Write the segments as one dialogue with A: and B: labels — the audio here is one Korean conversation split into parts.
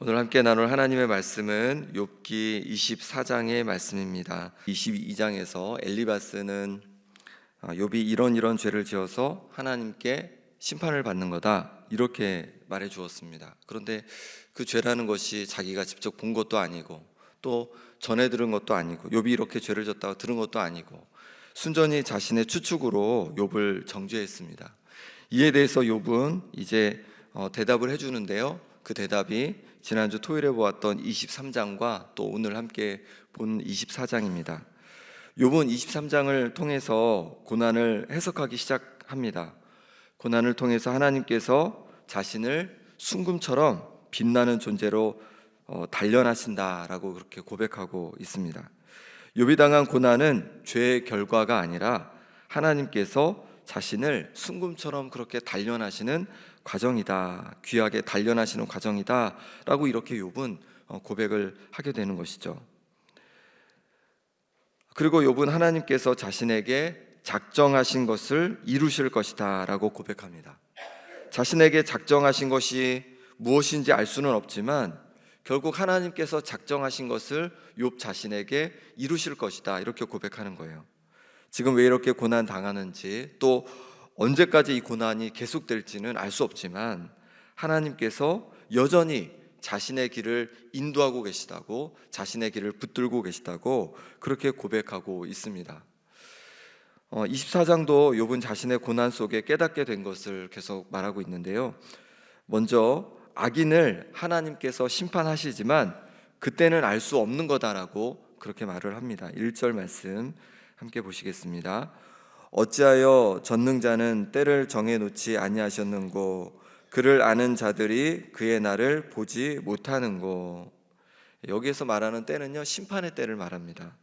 A: 오늘 함께 나눌 하나님의 말씀은 욥기 24장의 말씀입니다. 22장에서 엘리바스는 아, 욥이 이런 이런 죄를 지어서 하나님께 심판을 받는 거다 이렇게 말해 주었습니다. 그런데 그 죄라는 것이 자기가 직접 본 것도 아니고 또 전해 들은 것도 아니고 욥이 이렇게 죄를 졌다고 들은 것도 아니고 순전히 자신의 추측으로 욥을 정죄했습니다. 이에 대해서 욥은 이제 어, 대답을 해 주는데요. 그 대답이 지난주 토요일에 보았던 23장과 또 오늘 함께 본 24장입니다. 욥은 23장을 통해서 고난을 해석하기 시작합니다. 고난을 통해서 하나님께서 자신을 순금처럼 빛나는 존재로 어, 단련하신다라고 그렇게 고백하고 있습니다. 욥이 당한 고난은 죄의 결과가 아니라 하나님께서 자신을 순금처럼 그렇게 단련하시는 과정이다. 귀하게 단련하시는 과정이다라고 이렇게 욥은 어, 고백을 하게 되는 것이죠. 그리고 욥은 하나님께서 자신에게 작정하신 것을 이루실 것이다라고 고백합니다. 자신에게 작정하신 것이 무엇인지 알 수는 없지만 결국 하나님께서 작정하신 것을 욥 자신에게 이루실 것이다 이렇게 고백하는 거예요. 지금 왜 이렇게 고난 당하는지 또 언제까지 이 고난이 계속될지는 알 수 없지만 하나님께서 여전히 자신의 길을 인도하고 계시다고 자신의 길을 붙들고 계시다고 그렇게 고백하고 있습니다. 어, 24장도 욥은 자신의 고난 속에 깨닫게 된 것을 계속 말하고 있는데요. 먼저 악인을 하나님께서 심판하시지만 그때는 알 수 없는 거다라고 그렇게 말을 합니다. 1절 말씀 함께 보시겠습니다. 어찌하여 전능자는 때를 정해 놓지 아니하셨는고 그를 아는 자들이 그의 날을 보지 못하는고 여기에서 말하는 때는요 심판의 때를 말합니다.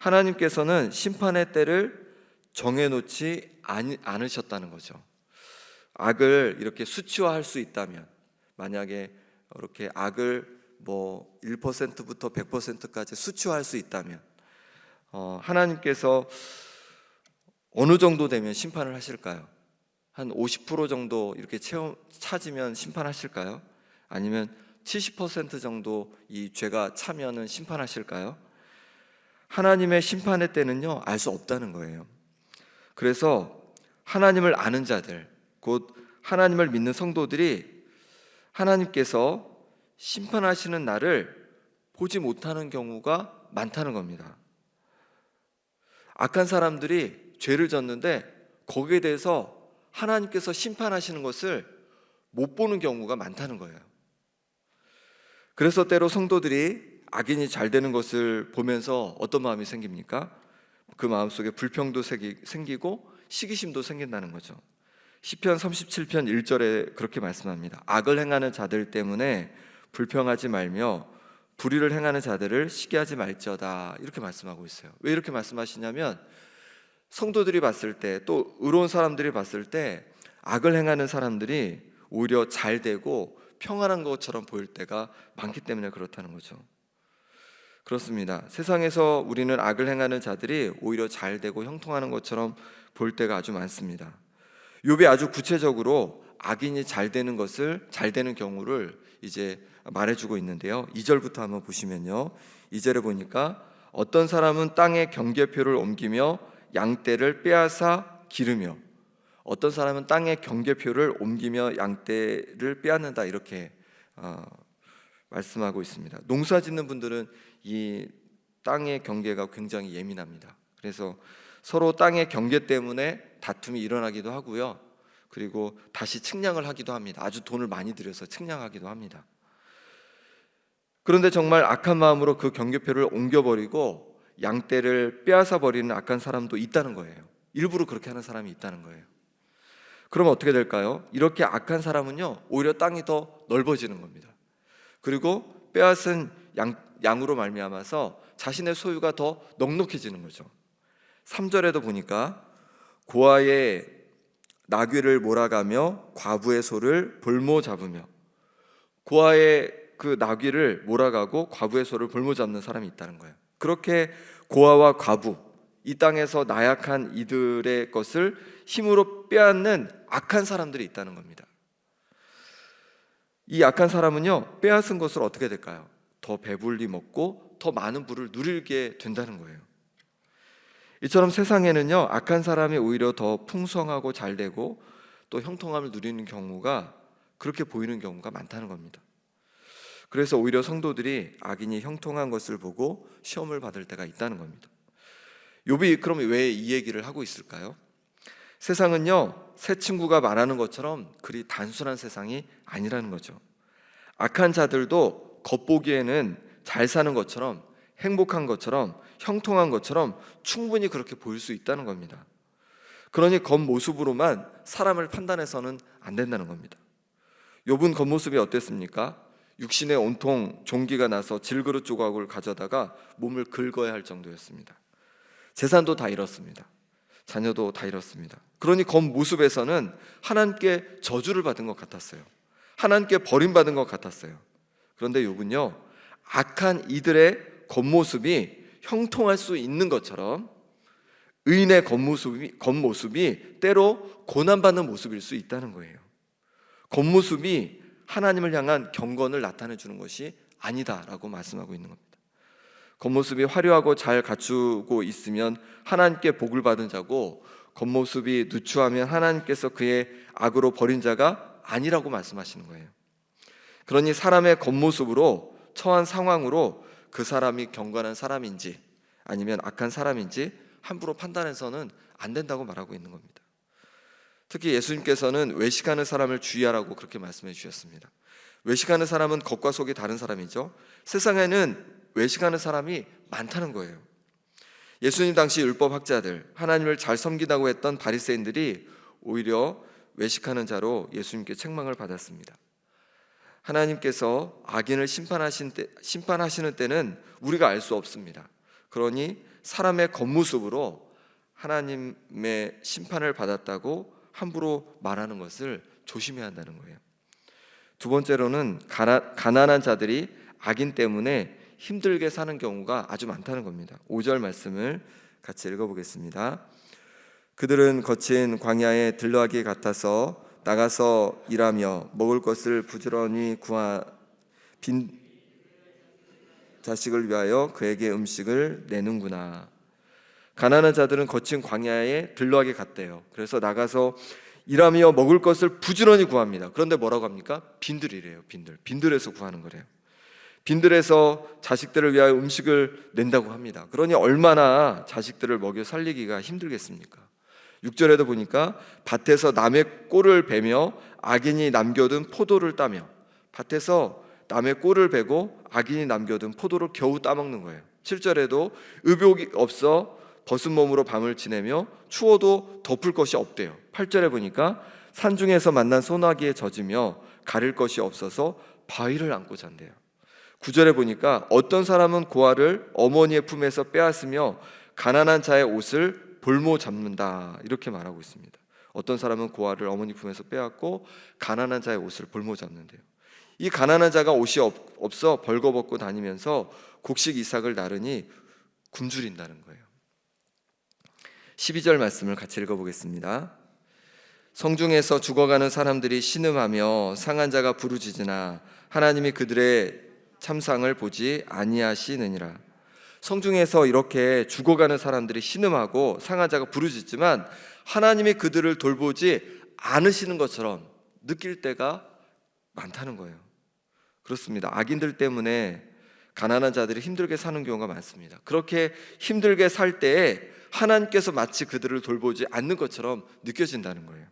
A: 하나님께서는 심판의 때를 정해 놓지 않으셨다는 거죠. 악을 이렇게 수치화할 수 있다면 만약에 이렇게 악을 뭐 1%부터 100%까지 수치화할 수 있다면 어, 하나님께서 어느 정도 되면 심판을 하실까요? 한 50% 정도 이렇게 채워 찾으면 심판하실까요? 아니면 70% 정도 이 죄가 차면은 심판하실까요? 하나님의 심판의 때는요 알 수 없다는 거예요. 그래서 하나님을 아는 자들, 곧 하나님을 믿는 성도들이 하나님께서 심판하시는 날을 보지 못하는 경우가 많다는 겁니다. 악한 사람들이 죄를 졌는데 거기에 대해서 하나님께서 심판하시는 것을 못 보는 경우가 많다는 거예요. 그래서 때로 성도들이 악인이 잘 되는 것을 보면서 어떤 마음이 생깁니까? 그 마음 속에 불평도 생기고 시기심도 생긴다는 거죠. 시편 37편 1절에 그렇게 말씀합니다. 악을 행하는 자들 때문에 불평하지 말며 불의를 행하는 자들을 시기하지 말지어다 이렇게 말씀하고 있어요. 왜 이렇게 말씀하시냐면 성도들이 봤을 때 또 의로운 사람들이 봤을 때 악을 행하는 사람들이 오히려 잘 되고 평안한 것처럼 보일 때가 많기 때문에 그렇다는 거죠. 그렇습니다. 세상에서 우리는 악을 행하는 자들이 오히려 잘 되고 형통하는 것처럼 볼 때가 아주 많습니다. 욥이 아주 구체적으로 악인이 잘 되는 것을 잘 되는 경우를 이제 말해주고 있는데요. 2절부터 한번 보시면요. 2절에 보니까 어떤 사람은 땅에 경계표를 옮기며 양떼를 빼앗아 기르며 어떤 사람은 땅에 경계표를 옮기며 양떼를 빼앗는다 이렇게 어, 말씀하고 있습니다. 농사 짓는 분들은 이 땅의 경계가 굉장히 예민합니다. 그래서 서로 땅의 경계 때문에 다툼이 일어나기도 하고요. 그리고 다시 측량을 하기도 합니다. 아주 돈을 많이 들여서 측량하기도 합니다. 그런데 정말 악한 마음으로 그 경계표를 옮겨버리고 양떼를 빼앗아 버리는 악한 사람도 있다는 거예요. 일부러 그렇게 하는 사람이 있다는 거예요. 그럼 어떻게 될까요? 이렇게 악한 사람은요, 오히려 땅이 더 넓어지는 겁니다. 그리고 빼앗은 양, 양으로 말미암아서 자신의 소유가 더 넉넉해지는 거죠. 3절에도 보니까 고아의 나귀를 몰아가며 과부의 소를 볼모 잡으며 고아의 그 나귀를 몰아가고 과부의 소를 볼모 잡는 사람이 있다는 거예요. 그렇게 고아와 과부 이 땅에서 나약한 이들의 것을 힘으로 빼앗는 악한 사람들이 있다는 겁니다. 이 약한 사람은요 빼앗은 것을 어떻게 될까요? 더 배불리 먹고 더 많은 부를 누리게 된다는 거예요. 이처럼 세상에는요 악한 사람이 오히려 더 풍성하고 잘 되고 또 형통함을 누리는 경우가 그렇게 보이는 경우가 많다는 겁니다. 그래서 오히려 성도들이 악인이 형통한 것을 보고 시험을 받을 때가 있다는 겁니다. 욥이 그럼 왜 이 얘기를 하고 있을까요? 세상은요 새 친구가 말하는 것처럼 그리 단순한 세상이 아니라는 거죠. 악한 자들도 겉보기에는 잘 사는 것처럼 행복한 것처럼 형통한 것처럼 충분히 그렇게 보일 수 있다는 겁니다. 그러니 겉모습으로만 사람을 판단해서는 안 된다는 겁니다. 욥은 겉모습이 어땠습니까? 육신에 온통 종기가 나서 질그릇 조각을 가져다가 몸을 긁어야 할 정도였습니다. 재산도 다 잃었습니다. 자녀도 다 잃었습니다. 그러니 겉모습에서는 하나님께 저주를 받은 것 같았어요. 하나님께 버림받은 것 같았어요. 그런데 욥은요, 악한 이들의 겉모습이 형통할 수 있는 것처럼 의인의 겉모습이, 겉모습이 때로 고난받는 모습일 수 있다는 거예요. 겉모습이 하나님을 향한 경건을 나타내 주는 것이 아니다라고 말씀하고 있는 겁니다. 겉모습이 화려하고 잘 갖추고 있으면 하나님께 복을 받은 자고 겉모습이 누추하면 하나님께서 그의 악으로 버린 자가 아니라고 말씀하시는 거예요. 그러니 사람의 겉모습으로 처한 상황으로 그 사람이 경건한 사람인지 아니면 악한 사람인지 함부로 판단해서는 안 된다고 말하고 있는 겁니다. 특히 예수님께서는 외식하는 사람을 주의하라고 그렇게 말씀해 주셨습니다. 외식하는 사람은 겉과 속이 다른 사람이죠. 세상에는 외식하는 사람이 많다는 거예요. 예수님 당시 율법 학자들, 하나님을 잘 섬기다고 했던 바리새인들이 오히려 외식하는 자로 예수님께 책망을 받았습니다. 하나님께서 악인을 심판하신 때, 심판하시는 때는 우리가 알 수 없습니다. 그러니 사람의 겉모습으로 하나님의 심판을 받았다고 함부로 말하는 것을 조심해야 한다는 거예요. 두 번째로는 가나, 가난한 자들이 악인 때문에 힘들게 사는 경우가 아주 많다는 겁니다. 5절 말씀을 같이 읽어보겠습니다. 그들은 거친 광야에 들러하기 같아서 나가서 일하며 먹을 것을 부지런히 구하 빈 자식을 위하여 그에게 음식을 내는구나. 가난한 자들은 거친 광야에 들러하게 갔대요. 그래서 나가서 일하며 먹을 것을 부지런히 구합니다. 그런데 뭐라고 합니까? 빈들이래요. 빈들. 빈들에서 구하는 거래요. 빈들에서 자식들을 위하여 음식을 낸다고 합니다. 그러니 얼마나 자식들을 먹여 살리기가 힘들겠습니까? 6절에도 보니까 밭에서 남의 꼴을 베며 악인이 남겨둔 포도를 따며 밭에서 남의 꼴을 베고 악인이 남겨둔 포도를 겨우 따먹는 거예요. 7절에도 의욕이 없어 벗은 몸으로 밤을 지내며 추워도 덮을 것이 없대요. 8절에 보니까 산중에서 만난 소나기에 젖으며 가릴 것이 없어서 바위를 안고 잔대요. 9절에 보니까 어떤 사람은 고아를 어머니의 품에서 빼앗으며 가난한 자의 옷을 볼모 잡는다 이렇게 말하고 있습니다. 어떤 사람은 고아를 어머니 품에서 빼앗고 가난한 자의 옷을 볼모 잡는데요. 이 가난한 자가 옷이 없, 없어 벌거벗고 다니면서 곡식 이삭을 나르니 굶주린다는 거예요. 12절 말씀을 같이 읽어보겠습니다. 성중에서 죽어가는 사람들이 신음하며 상한 자가 부르짖으나 하나님이 그들의 참상을 보지 아니하시느니라. 성중에서 이렇게 죽어가는 사람들이 신음하고 상한 자가 부르짖지만 하나님이 그들을 돌보지 않으시는 것처럼 느낄 때가 많다는 거예요. 그렇습니다. 악인들 때문에 가난한 자들이 힘들게 사는 경우가 많습니다. 그렇게 힘들게 살 때에 하나님께서 마치 그들을 돌보지 않는 것처럼 느껴진다는 거예요.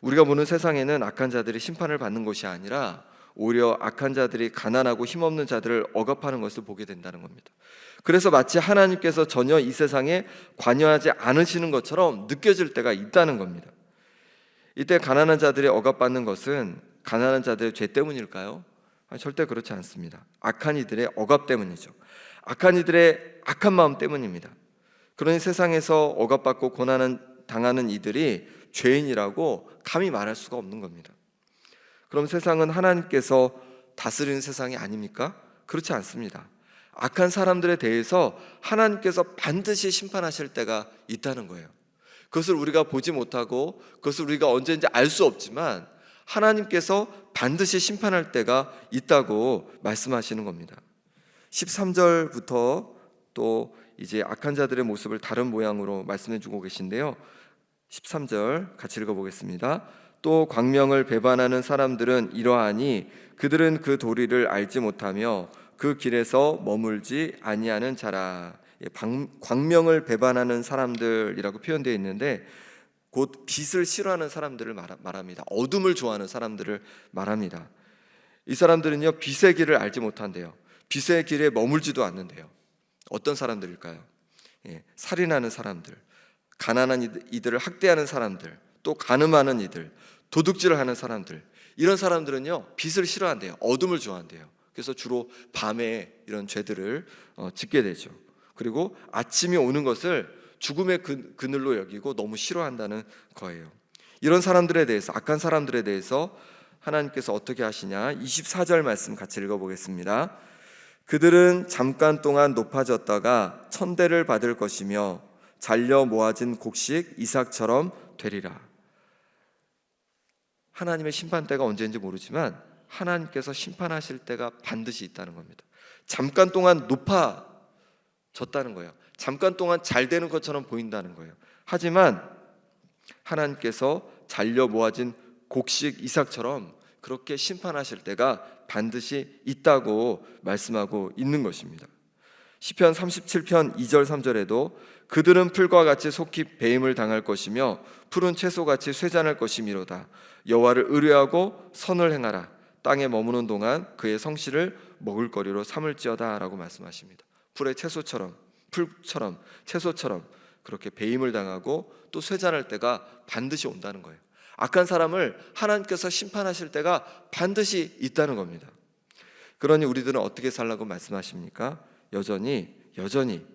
A: 우리가 보는 세상에는 악한 자들이 심판을 받는 것이 아니라 오히려 악한 자들이 가난하고 힘없는 자들을 억압하는 것을 보게 된다는 겁니다. 그래서 마치 하나님께서 전혀 이 세상에 관여하지 않으시는 것처럼 느껴질 때가 있다는 겁니다. 이때 가난한 자들이 억압받는 것은 가난한 자들의 죄 때문일까요? 절대 그렇지 않습니다. 악한 이들의 억압 때문이죠. 악한 이들의 악한 마음 때문입니다. 그러니 세상에서 억압받고 고난을 당하는 이들이 죄인이라고 감히 말할 수가 없는 겁니다. 그럼 세상은 하나님께서 다스리는 세상이 아닙니까? 그렇지 않습니다. 악한 사람들에 대해서 하나님께서 반드시 심판하실 때가 있다는 거예요. 그것을 우리가 보지 못하고 그것을 우리가 언제인지 알 수 없지만 하나님께서 반드시 심판할 때가 있다고 말씀하시는 겁니다. 13절부터 또 이제 악한 자들의 모습을 다른 모양으로 말씀해 주고 계신데요. 13절 같이 읽어 보겠습니다. 또 광명을 배반하는 사람들은 이러하니 그들은 그 도리를 알지 못하며 그 길에서 머물지 아니하는 자라. 예, 방- 광명을 배반하는 사람들이라고 표현되어 있는데 곧 빛을 싫어하는 사람들을 말합니다. 어둠을 좋아하는 사람들을 말합니다. 이 사람들은요 빛의 길을 알지 못한대요. 빛의 길에 머물지도 않는데요. 어떤 사람들일까요? 예, 살인하는 사람들, 가난한 이들- 이들을 학대하는 사람들, 또 간음하는 이들, 도둑질을 하는 사람들. 이런 사람들은요 빛을 싫어한대요. 어둠을 좋아한대요. 그래서 주로 밤에 이런 죄들을 어, 짓게 되죠. 그리고 아침이 오는 것을 죽음의 그- 그늘로 여기고 너무 싫어한다는 거예요. 이런 사람들에 대해서 악한 사람들에 대해서 하나님께서 어떻게 하시냐? 24절 말씀 같이 읽어보겠습니다. 그들은 잠깐 동안 높아졌다가 천대를 받을 것이며 잘려 모아진 곡식 이삭처럼 되리라. 하나님의 심판 때가 언제인지 모르지만 하나님께서 심판하실 때가 반드시 있다는 겁니다. 잠깐 동안 높아졌다는 거예요. 잠깐 동안 잘 되는 것처럼 보인다는 거예요. 하지만 하나님께서 잘려 모아진 곡식 이삭처럼 그렇게 심판하실 때가 반드시 있다고 말씀하고 있는 것입니다. 시편 37편 2절 3절에도 그들은 풀과 같이 속히 배임을 당할 것이며 푸른 채소같이 쇠잔할 것이미로다 여호와를 의뢰하고 선을 행하라 땅에 머무는 동안 그의 성실을 먹을 거리로 삼을지어다라고 말씀하십니다. 풀의 채소처럼 풀처럼 채소처럼 그렇게 배임을 당하고 또 쇠잔할 때가 반드시 온다는 거예요. 악한 사람을 하나님께서 심판하실 때가 반드시 있다는 겁니다. 그러니 우리들은 어떻게 살라고 말씀하십니까? 여전히 여전히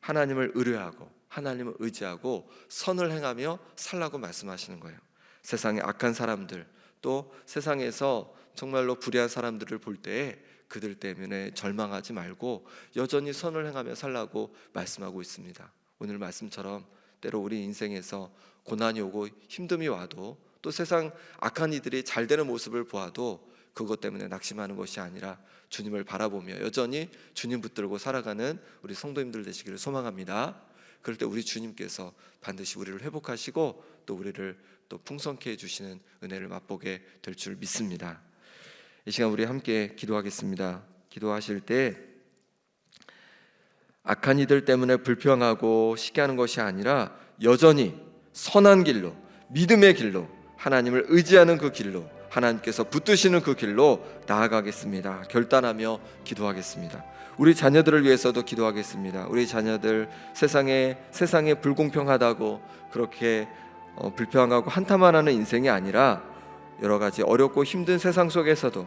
A: 하나님을 의뢰하고 하나님을 의지하고 선을 행하며 살라고 말씀하시는 거예요. 세상의 악한 사람들 또 세상에서 정말로 불의한 사람들을 볼 때에 그들 때문에 절망하지 말고 여전히 선을 행하며 살라고 말씀하고 있습니다. 오늘 말씀처럼 때로 우리 인생에서 고난이 오고 힘듦이 와도 또 세상 악한 이들이 잘 되는 모습을 보아도 그것 때문에 낙심하는 것이 아니라 주님을 바라보며 여전히 주님 붙들고 살아가는 우리 성도님들 되시기를 소망합니다. 그럴 때 우리 주님께서 반드시 우리를 회복하시고 또 우리를 또 풍성케 해주시는 은혜를 맛보게 될 줄 믿습니다. 이 시간 우리 함께 기도하겠습니다. 기도하실 때 악한 이들 때문에 불평하고 시기하는 것이 아니라 여전히 선한 길로 믿음의 길로 하나님을 의지하는 그 길로 하나님께서 붙드시는 그 길로 나아가겠습니다. 결단하며 기도하겠습니다. 우리 자녀들을 위해서도 기도하겠습니다. 우리 자녀들 세상에 세상에 불공평하다고 그렇게 어, 불평하고 한탄만 하는 인생이 아니라 여러 가지 어렵고 힘든 세상 속에서도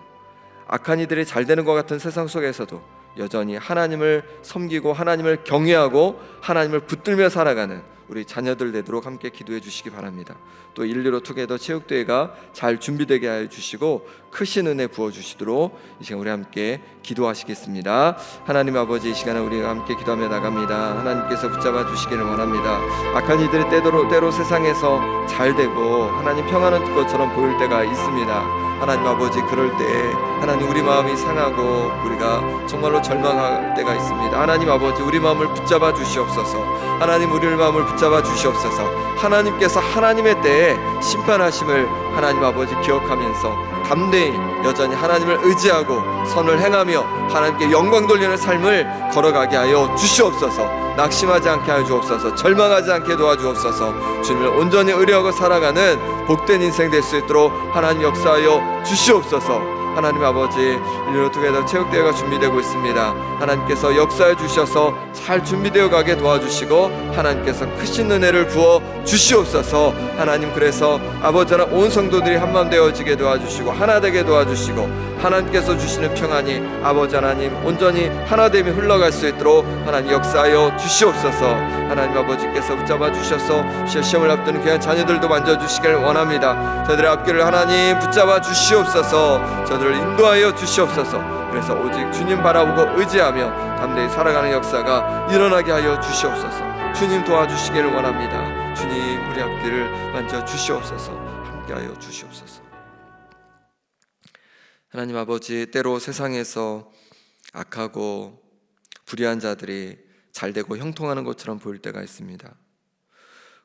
A: 악한 이들이 잘 되는 것 같은 세상 속에서도 여전히 하나님을 섬기고 하나님을 경외하고 하나님을 붙들며 살아가는 우리 자녀들 되도록 함께 기도해 주시기 바랍니다. 또 일리로 투게더 체육대회가 잘 준비되게 하여 주시고 크신 은혜 부어 주시도록 이 시간 우리 함께 기도하시겠습니다. 하나님 아버지 이 시간에 우리가 함께 기도하며 나갑니다. 하나님께서 붙잡아 주시기를 원합니다. 악한 이들이 때로 때로 세상에서 잘 되고 하나님 평안한 것처럼 보일 때가 있습니다. 하나님 아버지 그럴 때 하나님 우리 마음이 상하고 우리가 정말로 절망할 때가 있습니다. 하나님 아버지 우리 마음을 붙잡아 주시옵소서. 하나님 우리의 마음을 붙잡아 주시옵소서. 하나님께서 하나님의 때에 심판하심을 하나님 아버지 기억하면서 담대히 여전히 하나님을 의지하고 선을 행하며 하나님께 영광 돌리는 삶을 걸어가게 하여 주시옵소서. 낙심하지 않게 하여 주옵소서. 절망하지 않게 도와주옵소서. 주님을 온전히 의뢰하고 살아가는 복된 인생 될 수 있도록 하나님 역사하여 주시옵소서. 하나님 아버지 일로 투게더 체육대회가 준비되고 있습니다. 하나님께서 역사해 주셔서 잘 준비되어 가게 도와주시고 하나님께서 크신 은혜를 부어 주시옵소서. 하나님 그래서 아버지나 온 성도들이 한마음 되어지게 도와주시고 하나 되게 도와주시고 하나님께서 주시는 평안이 아버지 하나님 온전히 하나됨이 흘러갈 수 있도록 하나님 역사하여 주시옵소서. 하나님 아버지께서 붙잡아 주셔서 시험을 앞두는 귀한 자녀들도 만져 주시길 원합니다. 저들의 앞길을 하나님 붙잡아 주시옵소서. 저들을 인도하여 주시옵소서. 그래서 오직 주님 바라보고 의지하며 담대히 살아가는 역사가 일어나게 하여 주시옵소서. 주님 도와주시기를 원합니다. 주님 우리 앞길을 만져 주시옵소서. 함께하여 주시옵소서. 하나님 아버지 때로 세상에서 악하고 불의한 자들이 잘 되고 형통하는 것처럼 보일 때가 있습니다.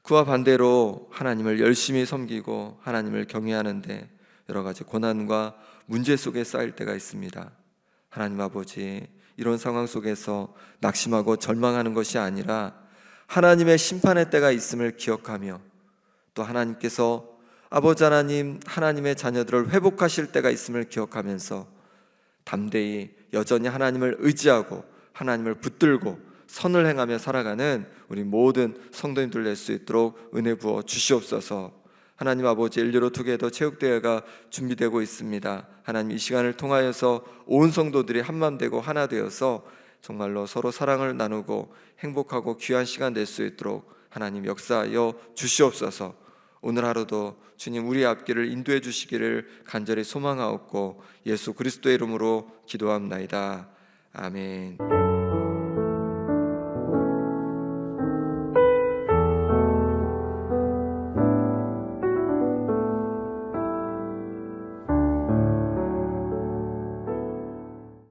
A: 그와 반대로 하나님을 열심히 섬기고 하나님을 경외하는데 여러 가지 고난과 문제 속에 쌓일 때가 있습니다. 하나님 아버지 이런 상황 속에서 낙심하고 절망하는 것이 아니라 하나님의 심판의 때가 있음을 기억하며 또 하나님께서 아버지 하나님 하나님의 자녀들을 회복하실 때가 있음을 기억하면서 담대히 여전히 하나님을 의지하고 하나님을 붙들고 선을 행하며 살아가는 우리 모든 성도님들 될 수 있도록 은혜 부어 주시옵소서. 하나님 아버지 일리로 투게더 체육대회가 준비되고 있습니다. 하나님 이 시간을 통하여서 온 성도들이 한맘 되고 하나 되어서 정말로 서로 사랑을 나누고 행복하고 귀한 시간 낼수 있도록 하나님 역사하여 주시옵소서. 오늘 하루도 주님 우리 앞길을 인도해 주시기를 간절히 소망하옵고 예수 그리스도의 이름으로 기도합나이다. 아멘.